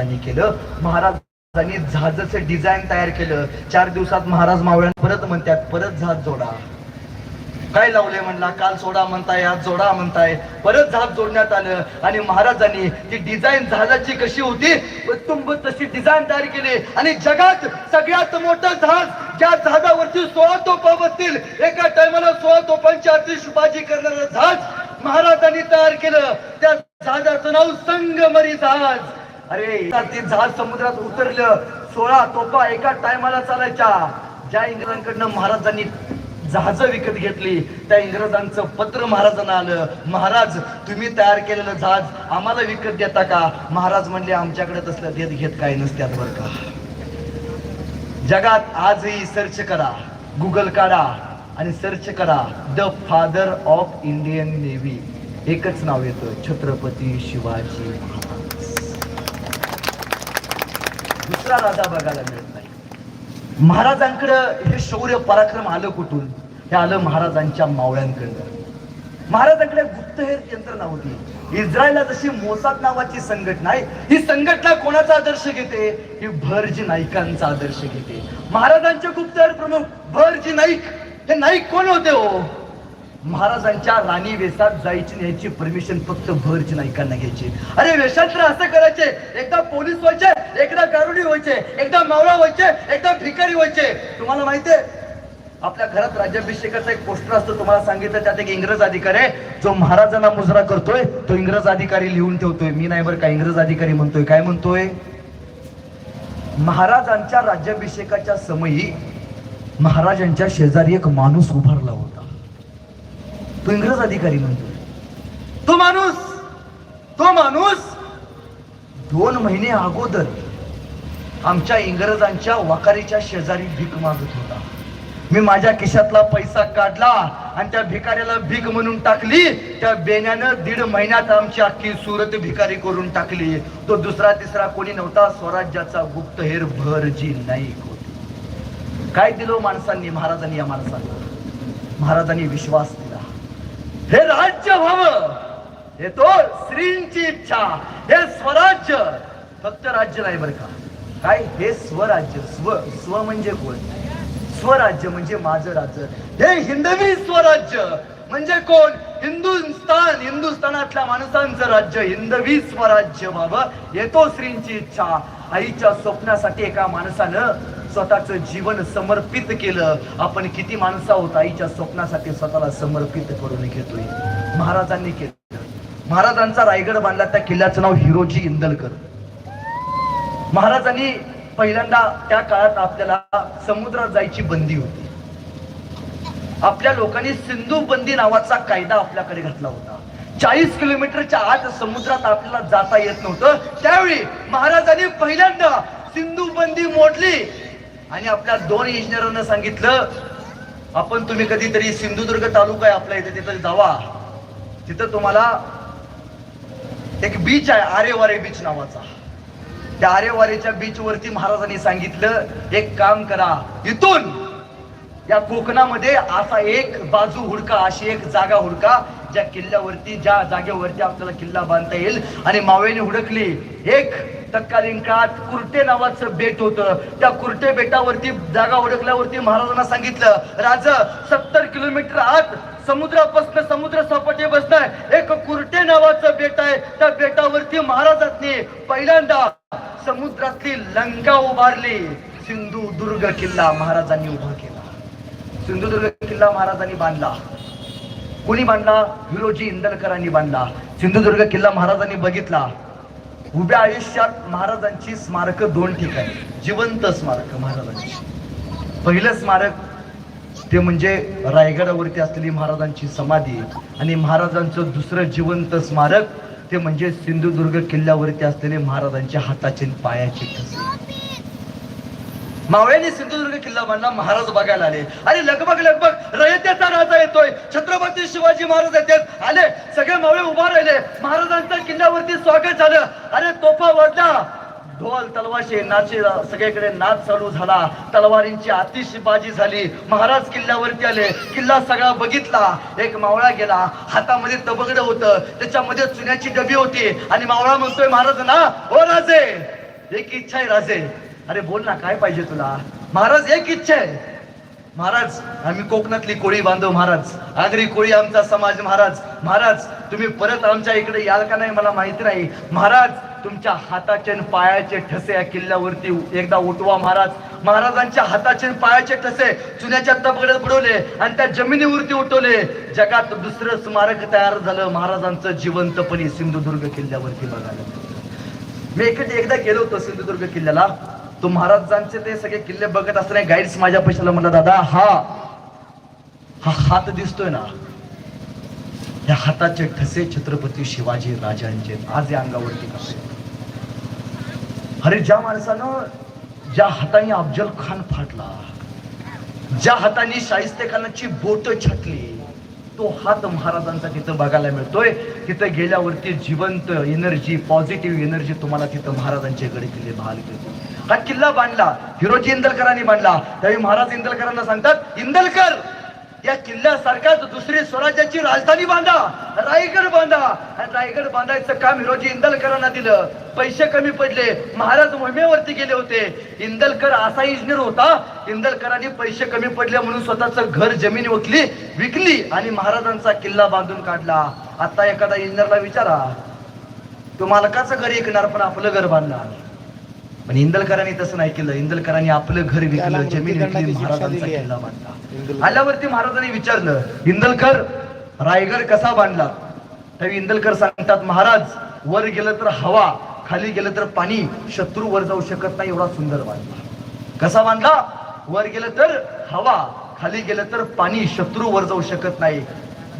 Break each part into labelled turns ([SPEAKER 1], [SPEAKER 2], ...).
[SPEAKER 1] महाराजांनी केलं. महाराजांनी जहाजाचं डिझाईन तयार केलं. चार दिवसात महाराज मावळ्या परत म्हणतात परत जहाज जोडा. काय लावले म्हणला? काल सोडा म्हणताय आज जोडा म्हणताय. परत जहाज जोडण्यात आलं आणि महाराजांनी ती डिझाईन जहाजाची कशी होती? तुंब तशी डिझाईन तयार केली. आणि जगात सगळ्यात मोठं जहाज ज्या जहाजावरती सोळा तोफा बसतील एका टायमाला सोळा तोफांची आतिषबाजी करणारं जहाज महाराजांनी तयार केलं. त्या जहाजाचं नाव संगमरी जहाज अरे ते जहाज समुद्रात उतरलं सोळा तोफा एका टायमाला चालायच्या. ज्या इंग्रजांकडनं महाराजांनी जहाज विकत घेतली त्या इंग्रजांचं पत्र महाराजांना आलं महाराज तुम्ही तयार केलेलं जहाज आम्हाला विकत देता का? महाराज म्हणले आमच्याकडे तसलं देत घेत काय नसत्यात बरं का. जगात आजही सर्च करा गुगल काढा आणि सर्च करा the father of Indian navy. एकच नाव येतं छत्रपती शिवाजी महाराज. दुसरा राजा बघायला मिळत नाही. महाराजांकडं हे शौर्य पराक्रम आलं कुठून? हे आलं महाराजांच्या मावळ्यांकडनं महाराजांकडे गुप्तहेर यंत्रणा होती इस्रायलला जशी मोसाद नावाची संघटना आहे ही संघटना कोणाचा आदर्श घेते? ही भरजी नाईकांचा आदर्श घेते. महाराजांचे गुप्तहेर प्रमुख भरजी नाईक. हे नाईक कोण होते हो? महाराजांच्या राणी वेशात जायची न्यायची परमिशन फक्त भरची नाईकांना घ्यायची. अरे वेषांतर असं करायचे. एकदा पोलीस व्हायचे एकदा गारुडी व्हायचे एकदा मावळा व्हायचे एकदा भिकारी व्हायचे. तुम्हाला माहितीये आपल्या घरात राज्याभिषेकाचा एक पोस्टर असतो तुम्हाला सांगितलं त्यात एक इंग्रज अधिकारी आहे. जो महाराजांना मुजरा करतोय तो इंग्रज अधिकारी लिहून ठेवतोय. मी नाही बरं का इंग्रज अधिकारी म्हणतोय काय म्हणतोय? महाराजांच्या राज्याभिषेकाच्या समयी महाराजांच्या शेजारी एक माणूस उभारला होता. तो इंग्रज अधिकारी म्हणतो. तो माणूस तो माणूस दोन महिने अगोदर आमच्या इंग्रजांच्या वकारीच्या शेजारी भीक मागत होता. मी माझ्या खिशातला पैसा काढला आणि त्या भिकाऱ्याला भीक म्हणून टाकली. त्या बेण्यानं दीड महिन्यात आमची अख्खी सुरत भिकारी करून टाकली. तो दुसरा तिसरा कोणी नव्हता स्वराज्याचा गुप्तहेर भरजी नाईक होती. काय दिलो हो माणसांनी महाराजांनी या माणसांना महाराजांनी विश्वास दिला. हे राज्य व्हावं. हे तो श्रींची इच्छा. हे स्वराज्य. फक्त राज्य नाही बरं का? काय? हे स्वराज्य. स्व स्व म्हणजे कोण? स्वराज्य म्हणजे माझं राज्य. हे हिंदवी स्वराज्य म्हणजे कोण? हिंदुस्थान. हिंदुस्थानातल्या माणसांचं राज्य हिंदवी स्वराज्य व्हावं. येतो श्रींची इच्छा. आईच्या स्वप्नासाठी एका माणसानं स्वतःचं जीवन समर्पित केलं. आपण किती माणसं आहोत आईच्या स्वप्नासाठी स्वतःला समर्पित करून घेतोय. महाराजांनी केलं. महाराजांचा रायगड बांधला त्या किल्ल्याचं नाव हिरोजी इंदलकर. महाराजांनी पहिल्यांदा त्या काळात आपल्याला समुद्रात जायची बंदी होती. आपल्या लोकांनी सिंधू बंदी नावाचा कायदा आपल्याकडे घातला होता. चाळीस किलोमीटरच्या आत समुद्रात आपल्याला जाता येत नव्हतं. त्यावेळी महाराजांनी पहिल्यांदा सिंधू बंदी मोडली. आणि आपल्या दोन इंजिनियरांना सांगितलं आपण तुम्ही कधीतरी सिंधुदुर्ग तालुका आहे आपल्या इथे तिथं जावा. तिथं तुम्हाला एक बीच आहे आरेवारे बीच नावाचा. त्या आरेवारेच्या बीच वरती महाराजांनी सांगितलं एक काम करा इथून या कोकणामध्ये असा एक बाजू हुडका अशी एक जागा हुडका ज्या किल्ल्यावरती ज्या जागेवरती आपल्याला किल्ला बांधता येईल आणि मावेने हुडकली एक तत्कालीन काळात कुर्टे नावाचं बेट होतं. त्या कुर्टे बेटावरती जागा हुडकल्यावरती महाराजांना सांगितलं राज सत्तर किलोमीटर आत समुद्रापासून समुद्र सपाटी बसताय एक कुर्टे नावाचं बेट आहे. त्या बेटावरती महाराजांनी पहिल्यांदा समुद्रातली लंका उभारली. सिंधुदुर्ग किल्ला महाराजांनी उभा केला. सिंधुदुर्ग किल्ला महाराजांनी बांधला. कोणी बांधला? विरोजी इंदलकरांनी बांधला. सिंधुदुर्ग किल्ला महाराजांनी बघितला. उभ्या आयुष्यात महाराजांची स्मारक दोन ठिकाणी. जिवंत स्मारक महाराजांची. पहिलं स्मारक ते म्हणजे रायगडावरती असलेली महाराजांची समाधी आणि महाराजांचं दुसरं जिवंत स्मारक ते म्हणजे सिंधुदुर्ग किल्ल्यावरती असलेले महाराजांच्या हाताचे पायाचे ठसे. मावळ्यांनी सिंधुदुर्ग किल्ला बांधला महाराज बघायला आले. अरे लगबग लगबग रयतेचा राजा येतोय. छत्रपती शिवाजी महाराज येतात. आले सगळे मावळे उभा राहिले. महाराजांच्या किल्ल्यावरती स्वागत झालं. अरे तोफा वाजला ढोल तलवाशे नाचे सगळीकडे नाच चालू झाला. तलवारींची आतिषबाजी झाली. महाराज किल्ल्यावरती आले. किल्ला सगळा बघितला. एक मावळा गेला. हातामध्ये तबगड होतं. त्याच्यामध्ये चुन्याची डबी होती. आणि मावळा म्हणतोय महाराज ना हो राजे. एक इच्छा आहे राजे. अरे बोल ना काय पाहिजे तुला? महाराज एक इच्छा आहे. महाराज आम्ही कोकणातली कोळी बांधव महाराज. आगरी कोळी आमचा समाज महाराज. महाराज तुम्ही परत आमच्या इकडे याल का नाही मला माहिती नाही. महाराज तुमच्या हाताचे आणि पायाचे ठसे या किल्ल्यावरती एकदा उठवा महाराज. महाराजांच्या हाताचे पायाचे ठसे चुन्याच्या तबगड्यात बुडवले आणि त्या जमिनीवरती उठवले. जगात दुसरं स्मारक तयार झालं. महाराजांचं जिवंतपणी सिंधुदुर्ग किल्ल्यावरती बघायला. मी एकदा गेलो होतो सिंधुदुर्ग किल्ल्याला. तो महाराजांचे ते सगळे किल्ले बघत असताना गाईड्स माझ्या पैशाला म्हणला दादा हा हा हात दिसतोय ना या हाताचे ठसे छत्रपती शिवाजी राजांचे आज या अंगावरती कसे अरे ज्या माणसानं ज्या हाताने अफजल खान फाटला ज्या हाताने शाहिस्ते खानाची बोट छाटली तो हात महाराजांचा तिथं बघायला मिळतोय. तिथं गेल्यावरती जिवंत एनर्जी पॉझिटिव्ह एनर्जी तुम्हाला तिथं महाराजांचे गडे किल्ले बहाल करतो हा किल्ला बांधला हिरोजी इंदलकरांनी बांधला. त्यावेळी महाराज इंदलकरांना सांगतात इंदलकर या किल्ल्यासारखाच दुसरी स्वराज्याची राजधानी बांधा रायगड बांधा. आणि रायगड बांधायचं काम हिरोजी इंदलकरांना दिलं. पैसे कमी पडले. महाराज मोहिमेवरती गेले होते. इंदलकर असा इंजिनियर होता. इंदलकरांनी पैसे कमी पडले म्हणून स्वतःच घर जमीन विकली विकली आणि महाराजांचा किल्ला बांधून काढला. आता एखादा इंजिनियरला विचारा तो मालकाचं घर ऐकणार पण आपलं घर बांधणार. पण इंदलकरांनी तसं नाही केलं. इंदलकरांनी आपलं घर विकलं जमीन विकली महाराजांचा. किल्ला बांधला. आल्यावरती महाराजांनी विचारलं इंदलकर रायगड कसा बांधला? त्यावेळी इंदलकर सांगतात महाराज वर गेलं तर हवा खाली गेलं तर पाणी शत्रू वर जाऊ शकत नाही एवढा सुंदर बांधला. कसा बांधला? वर गेलं तर हवा खाली गेलं तर पाणी शत्रू वर जाऊ शकत नाही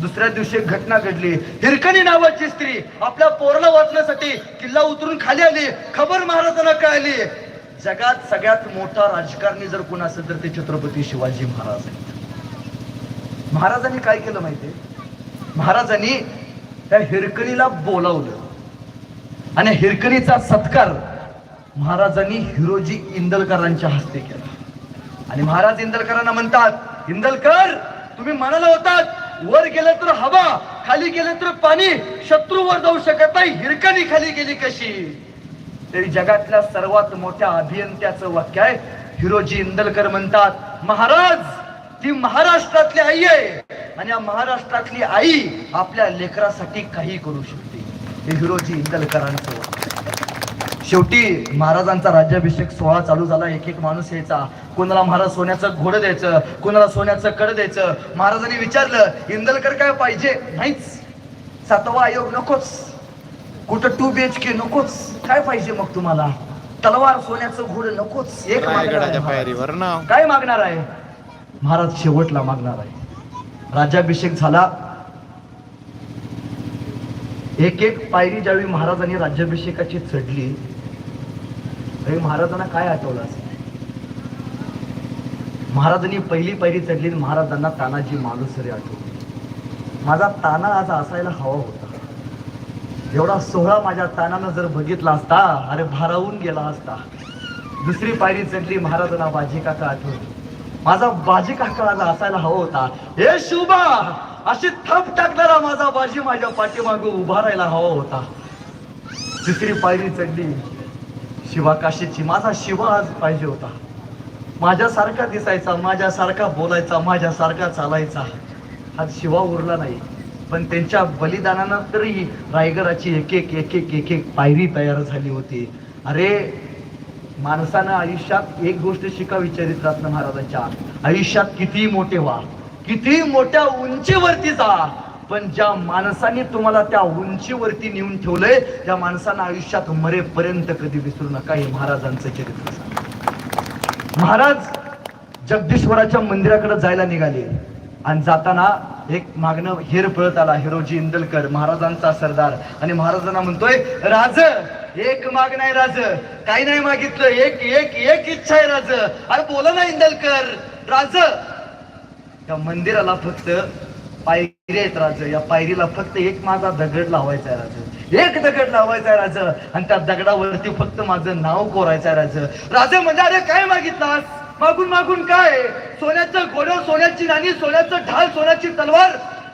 [SPEAKER 1] दुसऱ्या दिवशी एक घटना घडली. हिरकणी नावाची स्त्री आपल्या पोरला वाचण्यासाठी किल्ला उतरून खाली आली. खबर महाराजांना कळाली. जगात सगळ्यात मोठा राजकारणी जर कोण असेल तर ते छत्रपती शिवाजी महाराज आहेत. महाराजांनी काय केलं माहितीये? महाराजांनी त्या हिरकणीला बोलावलं. आणि हिरकणीचा सत्कार महाराजांनी हिरोजी इंदलकरांच्या हस्ते केला. आणि महाराज इंदलकरांना म्हणतात इंदलकर तुम्ही म्हणाला होतात वर गेलं तर हवा खाली गेलं तर पाणी. शत्रूवर जाऊ शकत नाही हिरकणी खाली गेली कशी? तरी जगातल्या सर्वात मोठ्या अभियंत्याचं वाक्य आहे. हिरोजी इंदलकर म्हणतात महाराज ती महाराष्ट्रातली आई आहे. आणि या महाराष्ट्रातली आई आपल्या लेकरासाठी काही करू शकते. हे हिरोजी इंदलकरांचं शेवटी महाराजांचा राज्याभिषेक सोहळा चालू झाला. एक एक माणूस यायचा. कोणाला महाराज सोन्याचं घोडं द्यायचं कोणाला सोन्याचं कड द्यायचं? महाराजांनी विचारलं इंदलकर काय पाहिजे? नाहीच. सातवा आयोग नकोच. कुठं टू बी एच के नकोच. काय पाहिजे मग तुम्हाला? तलवार सोन्याचं घोडं नकोच. एक मागणार काय मागणार आहे? महाराज शेवटला मागणार आहे. राज्याभिषेक झाला. एक एक पायरी ज्यावेळी महाराजांनी राज्याभिषेकाची चढली हे महाराजांना काय आठवलं असेल? महाराजांनी पहिली पायरी चढली आणि महाराजांना तानाजी मालुसरे आठवली. माझा ताना आज असायला हवा होता. एवढा सोहळा माझ्या तानानं जर बघितला असता अरे भारावून गेला असता. दुसरी पायरी चढली महाराजांना बाजी काका आठवली. माझा बाजी काका आज असायला हवा होता. हे शुभा अशी थप टाकणारा माझा बाजी माझ्या पाठीमागे उभा राहायला हवा होता. तिसरी पायरी चढली शिवा काशीची माझा शिवा आज पाहिजे होता. माझ्यासारखा दिसायचा माझ्यासारखा बोलायचा माझ्यासारखा चालायचा. हा शिवा उरला नाही. पण त्यांच्या बलिदानानं तरी रायगडाची एक एक एक एक एक एक पायरी तयार झाली होती. अरे माणसानं आयुष्यात एक गोष्ट शिकावी चरित्रातनं महाराजांच्या. आयुष्यात किती मोठे व्हा किती मोठ्या उंचीवरती जा पण ज्या माणसाने तुम्हाला त्या उंचीवरती नेऊन ठेवलंय त्या माणसानं आयुष्यात मरेपर्यंत कधी विसरू नका हे महाराजांचं चरित्र महाराज जगदीश्वराच्या मंदिराकडे जायला निघाले. आणि जाताना एक मागणं हेर पळत आला हिरोजी इंदलकर महाराजांचा सरदार. आणि महाराजांना म्हणतोय राज एक माग नाही राज काही नाही मागितलं एक एक एक इच्छा आहे राज. अरे बोला ना इंदलकर. राज. त्या मंदिराला फक्त पायरी आहेत राज. या पायरीला फक्त एक माझा दगड लावायचा आहे राज. एक दगड लावायचा आहे राज. आणि त्या दगडावरती फक्त माझं नाव कोरायचं आहे राज. राज म्हणजे अरे काय मागितलास? मागून मागून काय? सोन्याचं घोडं सोन्याची राणी सोन्याचं ढाल सोन्याची तलवार.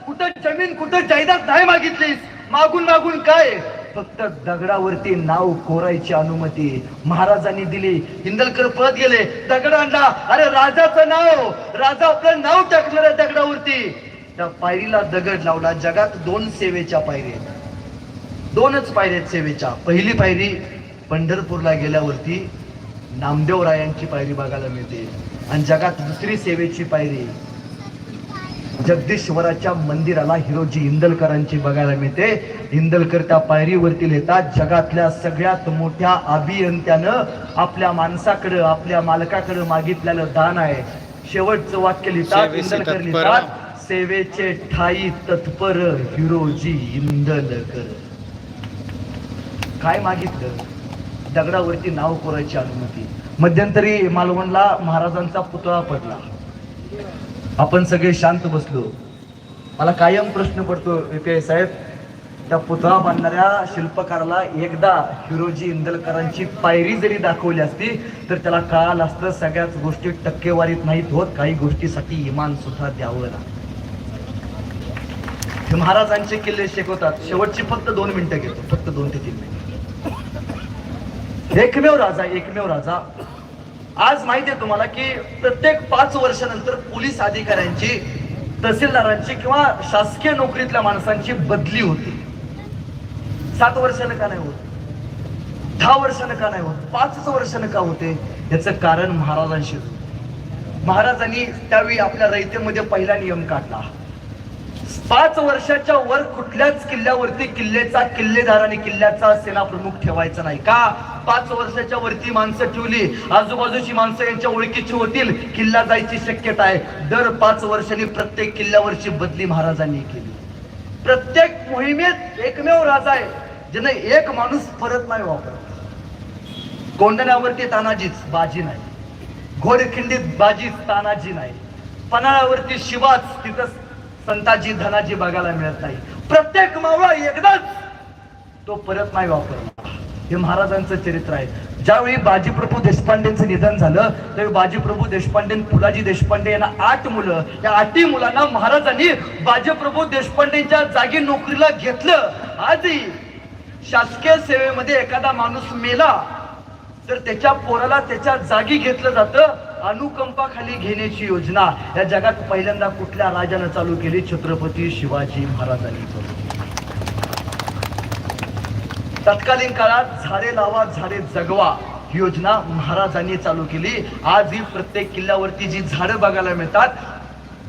[SPEAKER 1] कुठं जमीन कुठं जायदाद नाही मागितलीस? मागून मागून काय? फक्त दगडावरती नाव कोरायची अनुमती. महाराजांनी दिली. हिंदलकर पळत गेले. दगड आणला. अरे राजाचं नाव. राजा आपलं नाव टाकलं दगडावरती. त्या पायरीला दगड लावला. जगात दोन सेवेच्या पायरी आहेत. दोनच पायऱ्या आहेत सेवेच्या. पहिली पायरी पंढरपूरला गेल्यावरती नामदेवरायांची पायरी बघायला मिळते. आणि जगात दुसरी सेवेची पायरी जगदीश्वराच्या मंदिराला हिरोजी इंदलकरांची बघायला मिळते. इंदलकर त्या पायरीवरती लिहितात जगातल्या सगळ्यात मोठ्या अभियंत्यानं आपल्या माणसाकडं आपल्या मालकाकडं मागितलेलं दान आहे. शेवटचं वाक्य लिहितात इंदलकर. लिहितात सेवेचे ठाई तत्पर हिरोजी इंदनकर काय मागितलं? दगडावरती नाव कोरायची अनुमती. मध्यंतरी मालवणला महाराजांचा पुतळा पडला. आपण सगळे शांत बसलो. मला कायम प्रश्न पडतो विपे साहेब. त्या पुतळा बांधणाऱ्या शिल्पकाराला एकदा हिरोजी इंदलकरांची पायरी जरी दाखवली असती तर त्याला कळालं असतं सगळ्याच गोष्टी टक्केवारीत नाहीत होत. काही गोष्टीसाठी इमान सुद्धा द्यावं लागतं. हे महाराजांचे किल्ले शिकवतात. शेवटची फक्त दोन मिनिटं घेतो. फक्त दोन ते तीन मिनिट. एकमेव राजा एकमेव राजा. आज माहिती आहे तुम्हाला की प्रत्येक पाच वर्षानंतर पोलीस अधिकाऱ्यांची तहसीलदारांची किंवा शासकीय नोकरीतल्या माणसांची बदली होती. सात वर्षानं का नाही होत? दहा वर्षानं का नाही होत? पाचच वर्षानं का होते? याचं कारण महाराजांशी महाराजांनी त्यावेळी आपल्या रयतेमध्ये पहिला नियम काढला. पाच वर्षाच्या वर कुठल्याच किल्ल्यावरती किल्ल्याचा किल्लेदार आणि किल्ल्याचा सेना प्रमुख ठेवायचा नाही का? पाच वर्षाच्या वरती माणसं ठेवली आजूबाजूची माणसं यांच्या ओळखीची होतील किल्ला जायची शक्यता आहे. दर पाच वर्षांनी प्रत्येक किल्ल्यावरची बदली महाराजांनी केली. प्रत्येक मोहिमेत एकमेव राजा आहे ज्याने एक माणूस परत नाही वापरत कोंडण्यावरती तानाजीच बाजी नाही. घोडखिंडीत बाजीच तानाजी नाही. पन्हाळ्यावरती शिवाच तिथं संताजी धनाजी बघायला मिळत नाही. प्रत्येक मावळा एकदाच तो परत नाही वापरला हे महाराजांचं चरित्र आहे. ज्यावेळी बाजीप्रभू देशपांडेंचं निधन झालं त्यावेळी बाजीप्रभू देशपांडे पुलाजी देशपांडे यांना आठ मुलं या आठही मुलांना महाराजांनी बाजीप्रभू देशपांडेंच्या जागी नोकरीला घेतलं. आजही शासकीय सेवेमध्ये एखादा माणूस मेला तर त्याच्या पोराला त्याच्या जागी घेतलं जातं. अनुकंपाखाली घेण्याची योजना या जगात पहिल्यांदा कुठल्या राजानं चालू केली? छत्रपती शिवाजी महाराजांनी. तत्कालीन काळात झाडे लावा झाडे जगवा ही योजना महाराजांनी चालू केली. आज ही प्रत्येक किल्ल्यावरती जी झाडं बघायला मिळतात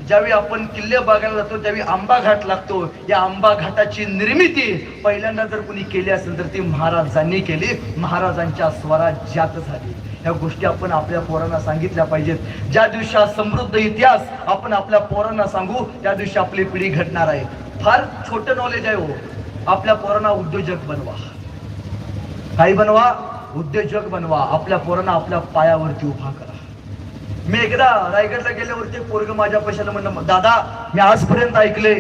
[SPEAKER 1] ज्यावेळी आपण किल्ले बघायला जातो त्यावेळी आंबा घाट लागतो. या आंबा घाटाची निर्मिती पहिल्यांदा जर कुणी केली असेल तर ती महाराजांनी केली. महाराजांच्या स्वराज्यात झाली. ह्या गोष्टी आपण आपल्या पोरांना सांगितल्या पाहिजेत. ज्या दिवशी हा समृद्ध इतिहास आपण आपल्या पोरांना सांगू त्या दिवशी आपली पिढी घडणार आहे. फार छोटं नॉलेज आहे हो. आपल्या पोरांना उद्योजक बनवा. काही बनवा उद्योजक बनवा. आपल्या पोरांना आपल्या पायावरती उभा करा. मी एकदा रायगडला गेल्यावरती पोरग माझ्या पैशाला म्हणलं दादा मी आजपर्यंत ऐकले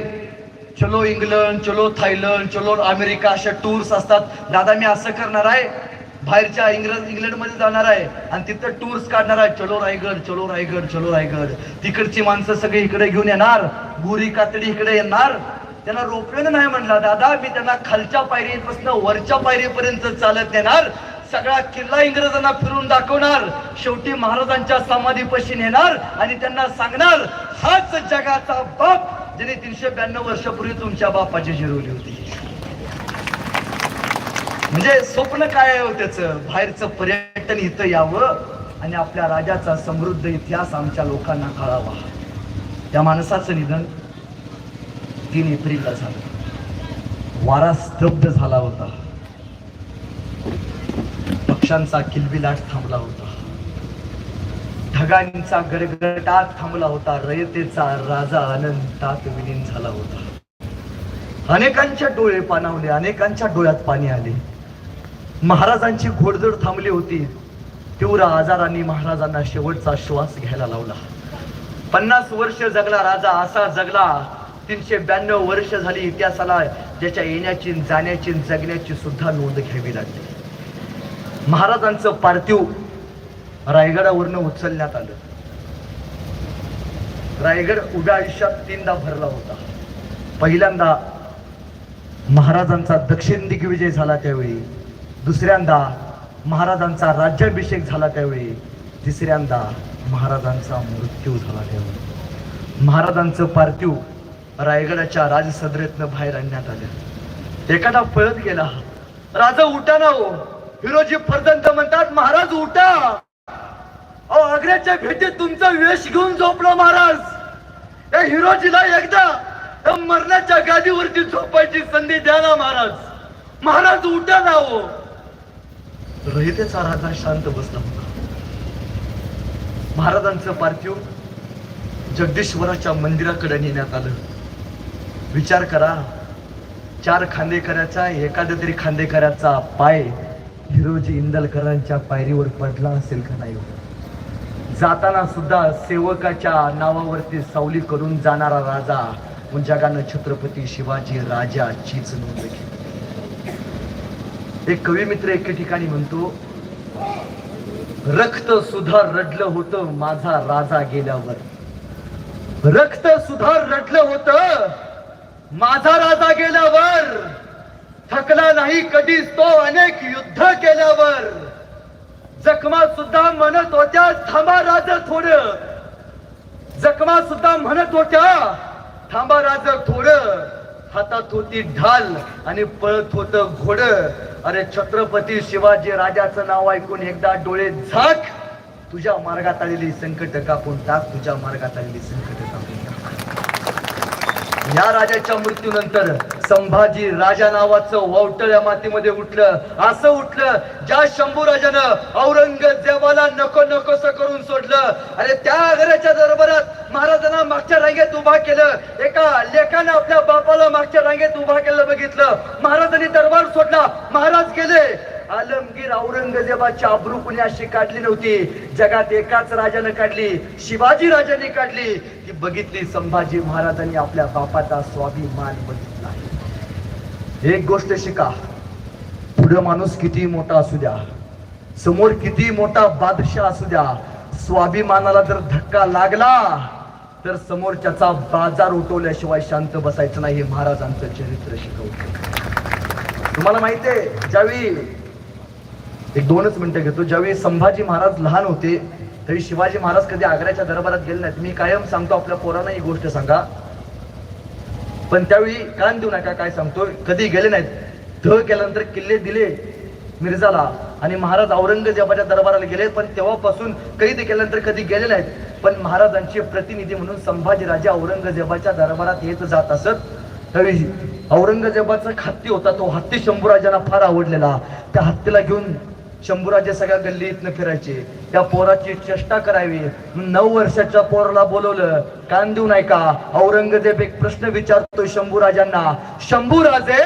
[SPEAKER 1] चलो इंग्लंड चलो थायलंड चलो अमेरिका अशा टूर्स असतात. दादा मी असं करणार आहे बाहेरच्या इंग्लंड इंग्लंडमध्ये जाणार आहे. आणि तिथं टूर्स काढणार आहे. चलो रायगड चलो रायगड चलो रायगड. तिकडची माणसं सगळे इकडे घेऊन येणार. बुरी कातडी इकडे येणार. त्यांना रोपवेनं नाही म्हणला दादा मी त्यांना खालच्या पायरीपासून वरच्या पायरीपर्यंत चालत नेणार. सगळा किल्ला इंग्रजांना फिरून दाखवणार. शेवटी महाराजांच्या समाधीपाशी नेणार आणि त्यांना सांगणार हाच जगाचा बाप. ज्याने तीनशे ब्याण्णव वर्षापूर्वी तुमच्या बापाची जिरवली होती. म्हणजे स्वप्न काय आहे हो त्याचं? बाहेरचं पर्यटन इथं यावं आणि आपल्या राजाचा समृद्ध इतिहास आमच्या लोकांना कळावा. त्या माणसाचं निधन तीन एप्रिलला झालं. वारा स्तब्ध झाला होता. पक्ष्यांचा किलबिलाट थांबला होता. ढगांचा गडगडाट थांबला होता. रयतेचा राजा अनंतात विलीन झाला होता. अनेकांच्या डोळे पाणावले अनेकांच्या डोळ्यात पाणी आले. महाराजांची घोडदौड थांबली होती. तीव्र आजारांनी महाराजांना शेवटचा श्वास घ्यायला लावला. पन्नास वर्ष जगला राजा असा जगला तीनशे ब्याण्णव वर्ष झाली इतिहासाला ज्याच्या येण्याची जाण्याची जगण्याची सुद्धा नोंद घ्यावी लागली. महाराजांचं पार्थिव रायगडावरनं उचलण्यात आलं. रायगड उभ्या आयुष्यात तीनदा भरला होता. पहिल्यांदा महाराजांचा दक्षिण दिग्विजय झाला त्यावेळी. दुसऱ्यांदा महाराजांचा राज्याभिषेक झाला त्यावेळी. तिसऱ्यांदा महाराजांचा मृत्यू झाला त्यावेळी. महाराजांचं पार्थिव रायगडाच्या राजसदरेतनं बाहेर आणण्यात आलं. एखादा पळत गेला राजा उठा ना हो. हिरोजी फर्जंत म्हणतात महाराज उठा. अहो आग्र्याच्या भेटीत तुमचा वेश घेऊन झोपला महाराज. या हिरोजीला एकदा या मरणाच्या गादीवरती झोपायची संधी द्या ना महाराज. महाराज उठा ना हो. रहितेचा राजा शांत बसला होता. महाराजांचं पार्थिव जगदीश्वराच्या मंदिराकडे नेण्यात आलं. विचार करा चार खांदेकराचा एखाद्या तरी खांदेकराचा पाय हिरोजी इंदलकरांच्या पायरीवर पडला असेल का नाही? जाताना सुद्धा सेवकाच्या नावावरती सावली करून जाणारा राजा जगानं छत्रपती शिवाजी राजाचीच नोंद घेतली. एक कवी मित्र एके ठिकाणी म्हणतो रक्त सुधा रडलं होतं माझा राजा गेल्यावर. रक्त सुधा रडलं होतं माझा राजा गेल्यावर. थकला नाही कधीच तो अनेक युद्ध केल्यावर. जखमा सुद्धा म्हणत होत्या थांबा राजा थोड. जखमा सुद्धा म्हणत होत्या थांबा राजा थोडं. हातात होती ढाल आणि पळत होत घोड. अरे छत्रपती शिवाजी राजाचं नाव ऐकून एकदा डोळे झाक. तुझ्या मार्गात आलेली संकट कापून टाक तुझ्या मार्गात आलेली संकट कापून या राजाच्या मृत्यूनंतर संभाजी राजा नावाचं वावटळ या मातीमध्ये उठलं. असं उठलं ज्या शंभू राजानं औरंगजेबाला नको नकोस करून सोडलं. अरे त्या आग्र्याच्या दरबारात महाराजांना मागच्या रांगेत उभा केलं. एका लेखानं आपल्या बापाला मागच्या रांगेत उभा केलं बघितलं. महाराजांनी दरबार सोडला. महाराज गेले. आलमगीर औरंगजेबाची आबरू कुणी अशी काढली नव्हती? जगात एकाच राजानं काढली शिवाजी राजाने काढली. ती बघितली संभाजी महाराजांनी आपल्या बापाचा स्वाभिमान बघितला. एक गोष्ट शिका. पुढे माणूस किती मोठा असू द्या समोर किती मोठा बादशाह असू द्या स्वाभिमानाला जर धक्का लागला तर समोरच्याचा बाजार उठवल्याशिवाय शांत बसायचं नाही हे महाराजांचं चरित्र शिकवतं. तुम्हाला माहितीये ज्यावेळी एक दोनच मिनिटं घेतो. ज्यावेळी संभाजी महाराज लहान होते तरी शिवाजी महाराज कधी आग्र्याच्या दरबारात गेले नाहीत. मी कायम सांगतो आपल्या पोरांना ही गोष्ट सांगा. पण त्यावेळी कान देऊ नका काय सांगतो. कधी गेले नाहीत. ध केल्यानंतर किल्ले दिले मिर्झाला आणि महाराज औरंगजेबाच्या दरबाराला गेले. पण तेव्हापासून कैद केल्यानंतर कधी गेले नाहीत. पण महाराजांचे प्रतिनिधी म्हणून संभाजीराजे औरंगजेबाच्या दरबारात येत जात असत. तरी औरंगजेबाचा हत्ती होता. तो हत्ती शंभूराजांना फार आवडलेला. त्या हत्तीला घेऊन शंभूराजे सगळ्या गल्ली इथनं फिरायचे. त्या पोराची चेष्टा करावी. नऊ वर्षाच्या पोराला बोलवलं. कान देऊ नाही का औरंगजेब एक प्रश्न विचारतोय शंभूराजांना. शंभूराजे!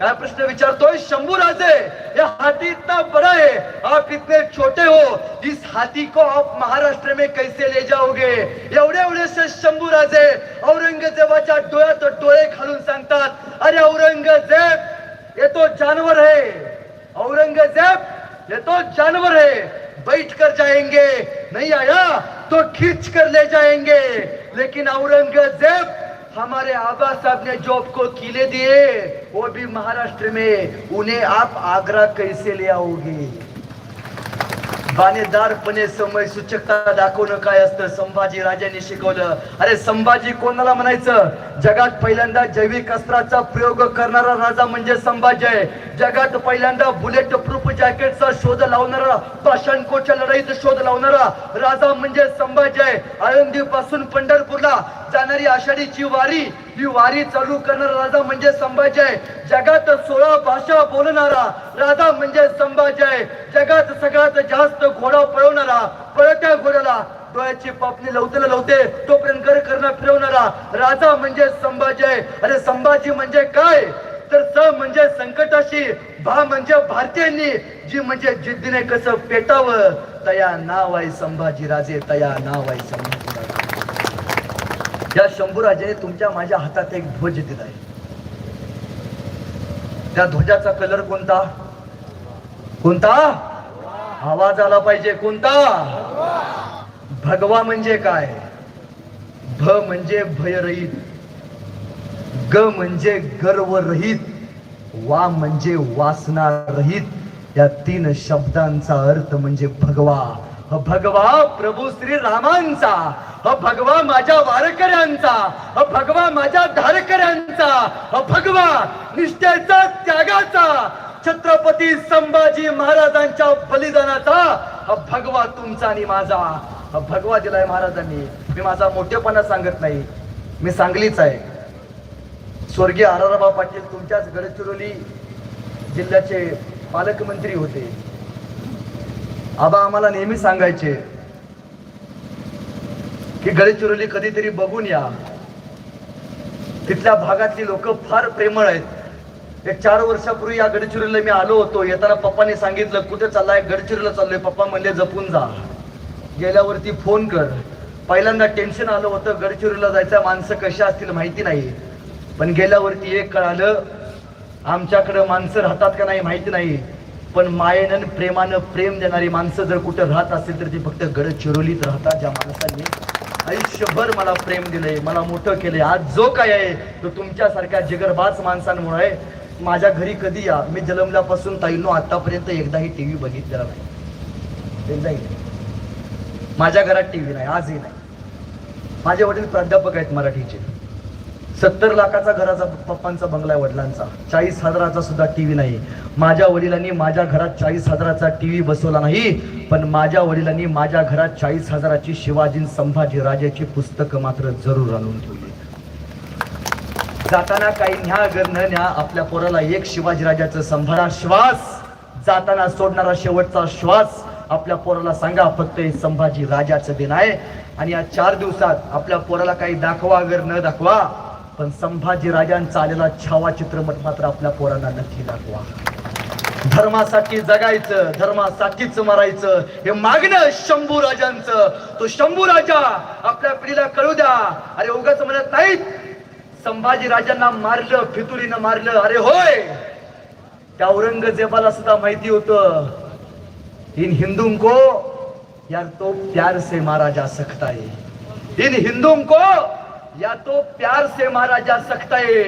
[SPEAKER 1] काय प्रश्न विचारतोय? शंभूराजे! ये हाथी इतना बड़ा है आप इतने छोटे हो. इस हाथी को आप महाराष्ट्र में कैसे ले जाओगे? एवढे एवढे से शंभूराजे औरंगजेबाच्या डोळ्यात डोळे घालून सांगतात अरे औरंगजेब ये तो जानवर है. औरंगजेब ये तो जानवर है। बैठ कर जाएँगे, नहीं आया तो खींच कर ले जाएँगे। लेकिन औरंगज़ेब हमारे आबा साहब ने जो आपको किले दिए, वो भी महाराष्ट्र में, उन्हें आप आगरा कैसे ले आओगे? बाणेदारपणे समय सूचकता दाखवणं काय असतं? संभाजी राजांनी शिकवलं. अरे संभाजी कोणाला म्हणायचं? जगात पहिल्यांदा जैविक अस्त्राचा प्रयोग करणारा राजा म्हणजे संभाजी आहे. जगात पहिल्यांदा बुलेट प्रूफ जॅकेटचा शोध लावणारा पाषाणकोटच्या लढाईत शोध लावणारा राजा म्हणजे संभाजी आहे. आळंदी पासून पंढरपूरला जाणारी आषाढीची वारी ही वारी चालू करणारा राजा म्हणजे संभाजी. आहे जगात सोळा भाषा बोलणारा राजा म्हणजे संभाजी. आहे जगात सगळ्यात जास्त घोडा पळवणारा पळत्या घोड्याला डोळ्याची पापणी लवतेला लवते तोपर्यंत घर करणं फिरवणारा राजा म्हणजे संभाजी. आहे अरे संभाजी म्हणजे काय? तर स म्हणजे संकटाशी भा म्हणजे भारतीयांनी जी म्हणजे जिद्दीने कसं पेटावं तया नाव आहे संभाजी राजे तया नाव आहे संभाजी. या शंभूराजे तुमच्या माझ्या हातात एक ध्वज दिला आहे. त्या ध्वजाचा कलर कोणता? कोणता? आवाज आला पाहिजे. कोणता? भगवा म्हणजे काय? भ म्हणजे भयरहित. ग म्हणजे गर्वरहित. वा म्हणजे वासना रहित या तीन शब्दांचा अर्थ म्हणजे भगवा. भगवा प्रभू श्री रामांचा ह भगवा माझ्या वारकऱ्यांचा ह भगवा माझ्या धारकऱ्यांचा ह भगवा निष्ठेचा त्यागाचा छत्रपती संभाजी महाराजांच्या बलिदानाचा हा भगवा तुमचा आणि माझा. हा भगवा दिलाय महाराजांनी. मी माझा मोठेपणा सांगत नाही. मी सांगलीच आहे. स्वर्गीय आराराबा पाटील तुमच्याच गडचिरोली जिल्ह्याचे पालकमंत्री होते. आबा आम्हाला नेहमी सांगायचे की गडचिरोली कधीतरी बघून या. तिथल्या भागातली लोक फार प्रेमळ आहेत. एक चार वर्षापूर्वी या गडचिरोलीला मी आलो होतो. येताना पप्पाने सांगितलं कुठे चाललाय? गडचिरोलीला चाललोय. पप्पा म्हणले जपून जा. गेल्यावरती फोन कर. पहिल्यांदा टेन्शन आलं होतं गडचिरोलीला जायचं. माणसं कशा असतील माहिती नाही. पण गेल्यावरती एक कळालं आमच्याकडं माणसं राहतात का नाही माहिती नाही. पण मायेनं आणि प्रेमानं प्रेम देणारी माणसं जर कुठं राहत असेल तर ती फक्त गडचिरोलीत राहतात ज्या माणसांनी आयुष्यभर मला प्रेम दिलंय मला मोठं केलंय आज जो काय आहे तो तुमच्यासारख्या जिगरबाज माणसांमुळे आहे. माझ्या घरी कधी या मी जन्मल्यापासून ताईनो आतापर्यंत एकदाही टीव्ही बघितलेला नाही एकदाही नाही. माझ्या घरात टी व्ही नाही आजही नाही माझे वडील प्राध्यापक आहेत मराठीचे सत्तर लाखाचा घराचा पप्पांचा बंगला आहे वडिलांचा. चाळीस हजाराचा सुद्धा टीव्ही नाही. माझ्या वडिलांनी माझ्या घरात चाळीस हजाराचा टी व्ही बसवला नाही पण माझ्या वडिलांनी माझ्या घरात चाळीस हजाराची शिवाजी संभाजी राजाची पुस्तकं मात्र जरूर आणून ठेवली. जाताना काही न्या गर न न्या आपल्या पोराला एक शिवाजीराजाचं संभाळा श्वास जाताना सोडणारा शेवटचा श्वास आपल्या पोराला सांगा फक्त हे संभाजी राजाचं दिन आहे. आणि या चार दिवसात आपल्या पोराला काही दाखवा अगर न दाखवा पण संभाजी राजांचा आलेला छावा चित्रपट मात्र आपल्या पोरांना नक्की दाखवा. धर्मासाठी जगायचं धर्मासाठीच मरायचं हे मागणं शंभू राजांचं तो शंभू राजा आपल्या पिढीला कळू द्या. अरे उगाच म्हणत नाहीत. संभाजी राजांना मारलं फितुरीनं मारलं. अरे होय! त्या औरंगजेबाला सुद्धा माहिती होत. इन हिंदुओं को यार तो प्यार से मारा जा सकता है. इन हिंदुओं को या तो प्यार से मारा जा सकता है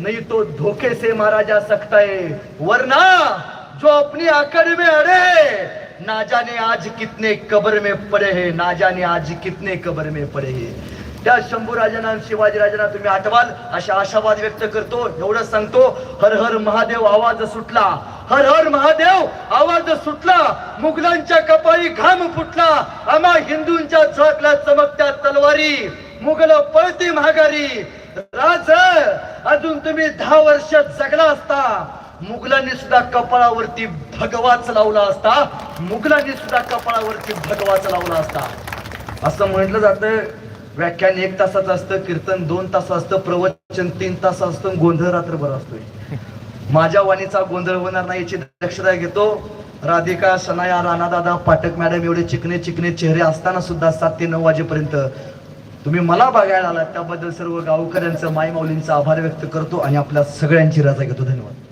[SPEAKER 1] नहीं तो धोखे से मारा जा सकता है। वरना जो अपनी आकड़ में अड़े ना जाने आज कितने कबर में पड़े हैं ना जाने आज कितने कबर में पड़े हैं। त्या शंभूराजांना आणि शिवाजीराजांना तुम्ही आठवाल अशा आशावाद व्यक्त करतो एवढं सांगतो हर हर महादेव आवाज सुटला हर हर महादेव आवाज सुटला मुघलांच्या कपाळी घाम फुटला आम्हा हिंदूंच्या झोकला चमकत्या तलवारी मुघल पळती महागारी. राज अजून तुम्ही दहा वर्ष जगला असता. मुघलांनी सुद्धा कपाळावरती भगवाच लावला असता. मुघलांनी सुद्धा कपाळावरती भगवाच लावला असता. असं म्हटलं जातं व्याख्यान एक तासाचं असतं कीर्तन दोन तास असतं प्रवचन तीन तास असतं गोंधळ रात्रभर असतोय. माझ्या वाणीचा गोंधळ होणार नाही याची दक्षता घेतो. राधिका सनाया राणादादा पाठक मॅडम एवढे चिकने चिकने चेहरे असताना सुद्धा सात ते नऊ वाजेपर्यंत तुम्ही मला बघायला आलात त्याबद्दल सर्व गावकऱ्यांचं मायमाऊलींचा आभार व्यक्त करतो आणि आपल्या सगळ्यांची रजा घेतो. धन्यवाद.